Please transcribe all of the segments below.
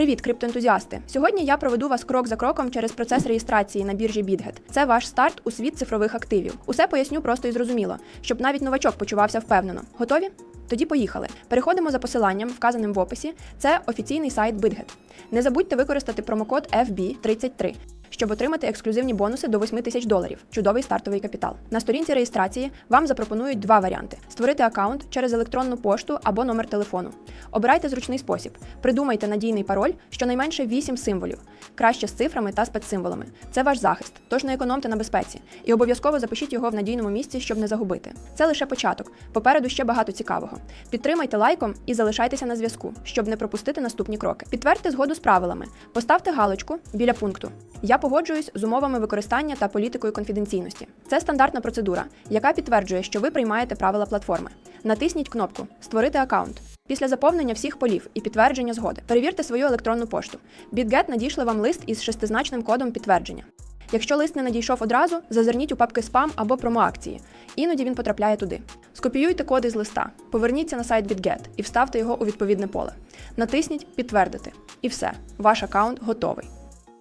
Привіт, криптоентузіасти! Сьогодні я проведу вас крок за кроком через процес реєстрації на біржі BitGet. Це ваш старт у світ цифрових активів. Усе поясню просто і зрозуміло, щоб навіть новачок почувався впевнено. Готові? Тоді поїхали. Переходимо за посиланням, вказаним в описі. Це офіційний сайт BitGet. Не забудьте використати промокод FB33. Щоб отримати ексклюзивні бонуси до 8 тисяч доларів, чудовий стартовий капітал. На сторінці реєстрації вам запропонують два варіанти: створити аккаунт через електронну пошту або номер телефону. Обирайте зручний спосіб. Придумайте надійний пароль, щонайменше 8 символів, краще з цифрами та спецсимволами. Це ваш захист, тож не економте на безпеці. І обов'язково запишіть його в надійному місці, щоб не загубити. Це лише початок. Попереду ще багато цікавого. Підтримайте лайком і залишайтеся на зв'язку, щоб не пропустити наступні кроки. Підтвердьте згоду з правилами. Поставте галочку біля пункту. Я погоджуюсь з умовами використання та політикою конфіденційності. Це стандартна процедура, яка підтверджує, що ви приймаєте правила платформи. Натисніть кнопку Створити аккаунт. Після заповнення всіх полів і підтвердження згоди перевірте свою електронну пошту. BitGet надійшли вам лист із шестизначним кодом підтвердження. Якщо лист не надійшов одразу, зазирніть у папки спам або промоакції. Іноді він потрапляє туди. Скопіюйте коди з листа, поверніться на сайт BitGet і вставте його у відповідне поле. Натисніть Підтвердити. І все, ваш аккаунт готовий.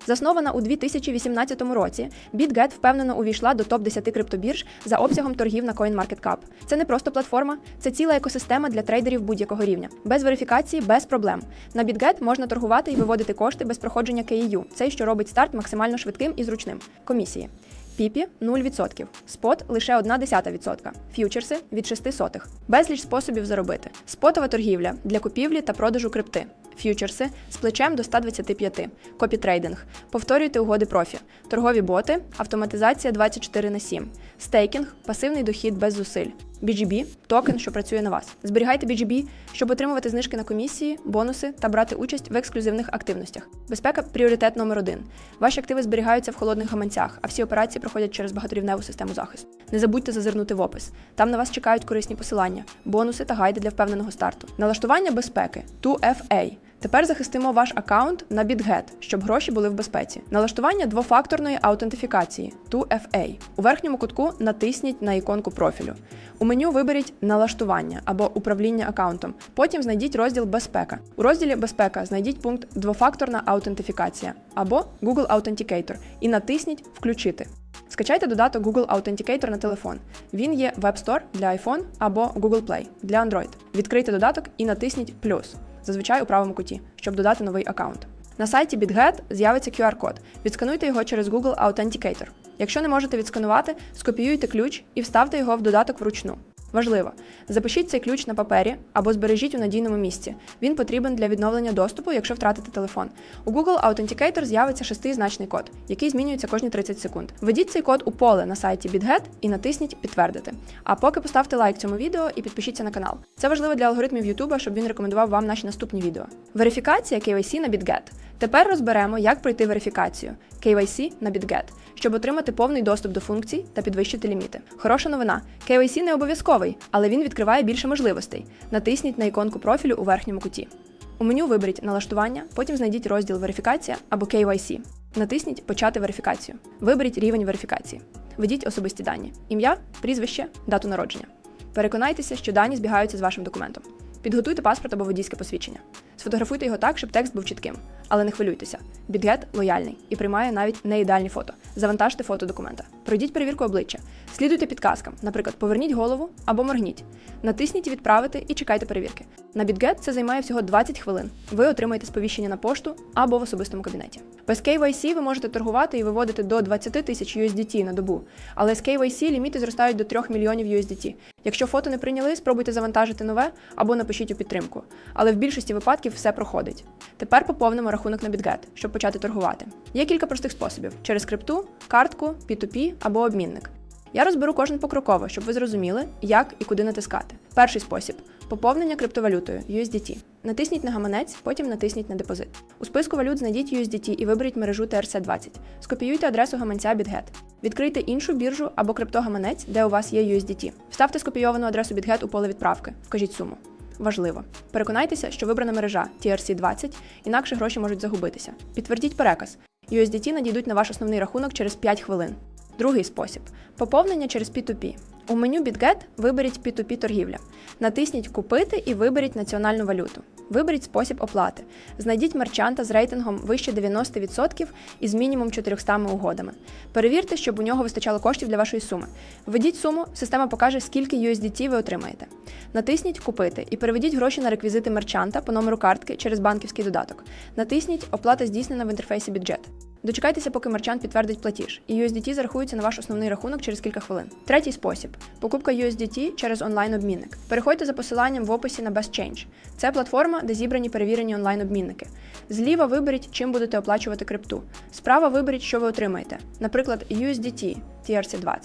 Заснована у 2018 році, BitGet впевнено увійшла до топ-10 криптобірж за обсягом торгів на CoinMarketCap. Це не просто платформа, це ціла екосистема для трейдерів будь-якого рівня. Без верифікації, без проблем. На BitGet можна торгувати і виводити кошти без проходження KEU. Це що робить старт максимально швидким і зручним. Комісії. Піпі 0%, спот лише 1,1%, ф'ючерси від 6 сотих. Безліч способів заробити. Спотова торгівля для купівлі та продажу крипти. Ф'ючерси з плечем до 125, копітрейдинг, повторюйте угоди профі, торгові боти, автоматизація 24 на 7, стейкінг, пасивний дохід без зусиль, BGB – токен, що працює на вас. Зберігайте BGB, щоб отримувати знижки на комісії, бонуси та брати участь в ексклюзивних активностях. Безпека пріоритет номер один. Ваші активи зберігаються в холодних гаманцях, а всі операції проходять через багаторівневу систему захисту. Не забудьте зазирнути в опис. Там на вас чекають корисні посилання, бонуси та гайди для впевненого старту. Налаштування безпеки 2FA. Тепер захистимо ваш аккаунт на BitGet, щоб гроші були в безпеці. Налаштування двофакторної аутентифікації 2FA. У верхньому кутку натисніть на іконку профілю. У меню виберіть налаштування або управління аккаунтом. Потім знайдіть розділ Безпека. У розділі Безпека знайдіть пункт Двофакторна аутентифікація або Google Authenticator і натисніть Включити. Скачайте додаток Google Authenticator на телефон. Він є в App Store для iPhone або Google Play для Android. Відкрийте додаток і натисніть плюс, зазвичай у правому куті, щоб додати новий аккаунт. На сайті BitGet з'явиться QR-код. Відскануйте його через Google Authenticator. Якщо не можете відсканувати, скопіюйте ключ і вставте його в додаток вручну. Важливо, запишіть цей ключ на папері або збережіть у надійному місці. Він потрібен для відновлення доступу, якщо втратите телефон. У Google Authenticator з'явиться шестизначний код, який змінюється кожні 30 секунд. Введіть цей код у поле на сайті BitGet і натисніть Підтвердити. А поки поставте лайк цьому відео і підпишіться на канал. Це важливо для алгоритмів YouTube, щоб він рекомендував вам наші наступні відео. Верифікація KYC на BitGet. Тепер розберемо, як пройти верифікацію KYC на BitGet, щоб отримати повний доступ до функцій та підвищити ліміти. Хороша новина: KYC не обов'язковий, але він відкриває більше можливостей. Натисніть на іконку профілю у верхньому куті. У меню виберіть налаштування, потім знайдіть розділ Верифікація або KYC. Натисніть Почати верифікацію. Виберіть рівень верифікації. Введіть особисті дані: ім'я, прізвище, дату народження. Переконайтеся, що дані збігаються з вашим документом. Підготуйте паспорт або водійське посвідчення. Сфотографуйте його так, щоб текст був чітким. Але не хвилюйтеся. BitGet лояльний і приймає навіть неідеальні фото. Завантажте фото документа. Пройдіть перевірку обличчя. Слідуйте підказкам, наприклад, поверніть голову або моргніть. Натисніть Відправити і чекайте перевірки. На BitGet це займає всього 20 хвилин. Ви отримаєте сповіщення на пошту або в особистому кабінеті. Без KYC ви можете торгувати і виводити до 20 тисяч USDT на добу, але з KYC ліміти зростають до 3 мільйонів USDT. Якщо фото не прийняли, спробуйте завантажити нове або напишіть у підтримку. Але в більшості випадків все проходить. Тепер поповнимо рахунок на BitGet, щоб почати торгувати. Є кілька простих способів: через крипту, картку, P2P або обмінник. Я розберу кожен покроково, щоб ви зрозуміли, як і куди натискати. Перший спосіб поповнення криптовалютою USDT. Натисніть на гаманець, потім натисніть на депозит. У списку валют знайдіть USDT і виберіть мережу TRC20. Скопіюйте адресу гаманця BitGet. Відкрийте іншу біржу або криптогаманець, де у вас є USDT. Вставте скопійовану адресу BitGet у поле відправки. Вкажіть суму. Важливо. Переконайтеся, що вибрана мережа TRC20, інакше гроші можуть загубитися. Підтвердіть переказ. USDT надійдуть на ваш основний рахунок через 5 хвилин. Другий спосіб поповнення через P2P. У меню BitGet виберіть P2P торгівля. Натисніть Купити і виберіть національну валюту. Виберіть спосіб оплати. Знайдіть мерчанта з рейтингом вище 90% і з мінімум 400 угодами. Перевірте, щоб у нього вистачало коштів для вашої суми. Введіть суму, система покаже, скільки USDT ви отримаєте. Натисніть Купити і переведіть гроші на реквізити мерчанта по номеру картки через банківський додаток. Натисніть Оплата здійснена в інтерфейсі бюджет. Дочекайтеся, поки мерчант підтвердить платіж, і USDT зарахується на ваш основний рахунок через кілька хвилин. Третій спосіб покупка USDT через онлайн-обмінник. Переходьте за посиланням в описі на BestChange. Це платформа, де зібрані перевірені онлайн-обмінники. Зліва виберіть, чим будете оплачувати крипту. Справа виберіть, що ви отримаєте. Наприклад, USDT TRC20.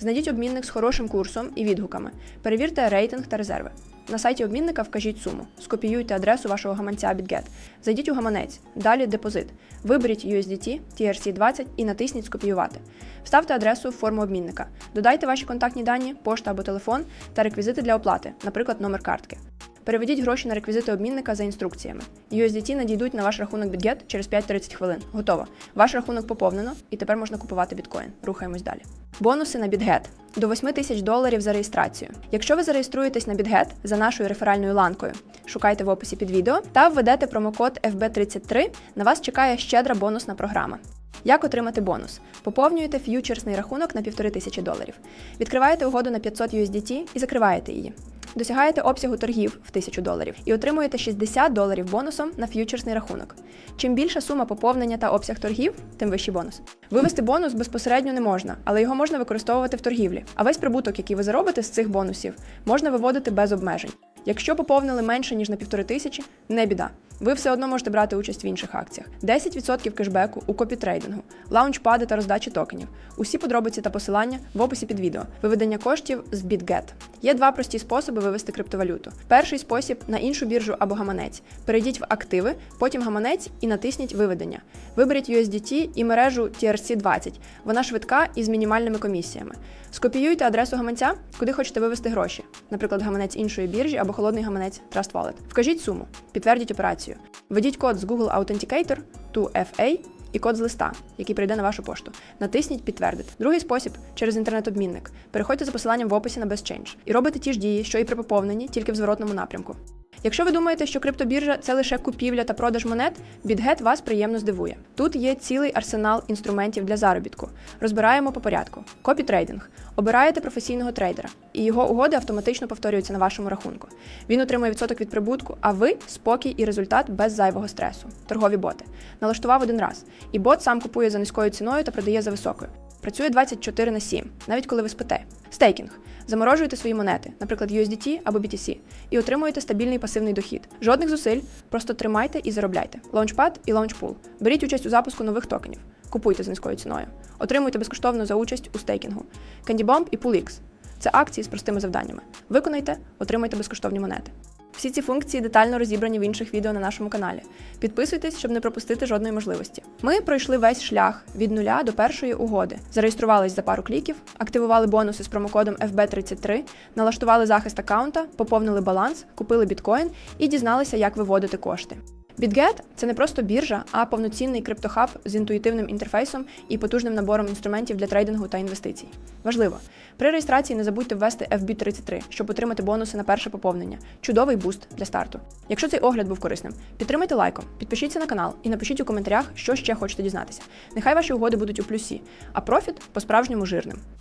Знайдіть обмінник з хорошим курсом і відгуками. Перевірте рейтинг та резерви. На сайті обмінника вкажіть суму, скопіюйте адресу вашого гаманця BitGet, зайдіть у гаманець, далі депозит. Виберіть USDT, TRC20 і натисніть Скопіювати. Вставте адресу в форму обмінника. Додайте ваші контактні дані, пошта або телефон та реквізити для оплати, наприклад, номер картки. Переведіть гроші на реквізити обмінника за інструкціями. USDT надійдуть на ваш рахунок BitGet через 5-30 хвилин. Готово. Ваш рахунок поповнено, і тепер можна купувати біткоін. Рухаємось далі. Бонуси на BitGet. До 8 тисяч доларів за реєстрацію. Якщо ви зареєструєтесь на BitGet за нашою реферальною ланкою, шукайте в описі під відео та введете промокод FB33, на вас чекає щедра бонусна програма. Як отримати бонус? Поповнюєте ф'ючерсний рахунок на 1500 доларів. Відкриваєте угоду на 500 USDT і закриваєте її. Досягаєте обсягу торгів в 1000 доларів і отримуєте 60 доларів бонусом на ф'ючерсний рахунок. Чим більша сума поповнення та обсяг торгів, тим вищий бонус. Вивести бонус безпосередньо не можна, але його можна використовувати в торгівлі. А весь прибуток, який ви заробите з цих бонусів, можна виводити без обмежень. Якщо поповнили менше ніж на півтори тисячі, не біда. Ви все одно можете брати участь в інших акціях. 10% кешбеку у копітрейдингу, лаунчпади та роздачі токенів. Усі подробиці та посилання в описі під відео. Виведення коштів з BitGet. Є два прості способи вивести криптовалюту. Перший спосіб на іншу біржу або гаманець. Перейдіть в активи, потім гаманець і натисніть виведення. Виберіть USDT і мережу TRC20. Вона швидка і з мінімальними комісіями. Скопіюйте адресу гаманця, куди хочете вивести гроші, наприклад, гаманець іншої біржі або холодний гаманець Trust Wallet. Вкажіть суму, підтвердіть операцію. Введіть код з Google Authenticator 2FA і код з листа, який прийде на вашу пошту. Натисніть Підтвердити. Другий спосіб через інтернет-обмінник. Переходьте за посиланням в описі на BestChange і робите ті ж дії, що і при поповненні, тільки в зворотному напрямку. Якщо ви думаєте, що криптобіржа це лише купівля та продаж монет, BitGet вас приємно здивує. Тут є цілий арсенал інструментів для заробітку. Розбираємо по порядку. Копітрейдинг. Обираєте професійного трейдера, і його угоди автоматично повторюються на вашому рахунку. Він отримує відсоток від прибутку, а ви спокій і результат без зайвого стресу. Торгові боти. Налаштував один раз. І бот сам купує за низькою ціною та продає за високою. Працює 24 на 7, навіть коли ви спите. Стейкінг. Заморожуєте свої монети, наприклад, USDT або BTC, і отримуєте стабільний пасивний дохід. Жодних зусиль, просто тримайте і заробляйте. Launchpad і Launchpool. Беріть участь у запуску нових токенів. Купуйте з низькою ціною. Отримуйте безкоштовно за участь у стейкінгу. CandyBomb і PoolX. Це акції з простими завданнями. Виконайте, отримайте безкоштовні монети. Всі ці функції детально розібрані в інших відео на нашому каналі. Підписуйтесь, щоб не пропустити жодної можливості. Ми пройшли весь шлях від нуля до першої угоди. Зареєструвались за пару кліків, активували бонуси з промокодом FB33, налаштували захист аккаунта, поповнили баланс, купили біткоін і дізналися, як виводити кошти. BitGet – це не просто біржа, а повноцінний криптохаб з інтуїтивним інтерфейсом і потужним набором інструментів для трейдингу та інвестицій. Важливо, при реєстрації не забудьте ввести FB33, щоб отримати бонуси на перше поповнення. Чудовий буст для старту. Якщо цей огляд був корисним, підтримайте лайком, підпишіться на канал і напишіть у коментарях, що ще хочете дізнатися. Нехай ваші угоди будуть у плюсі, а профіт по-справжньому жирним.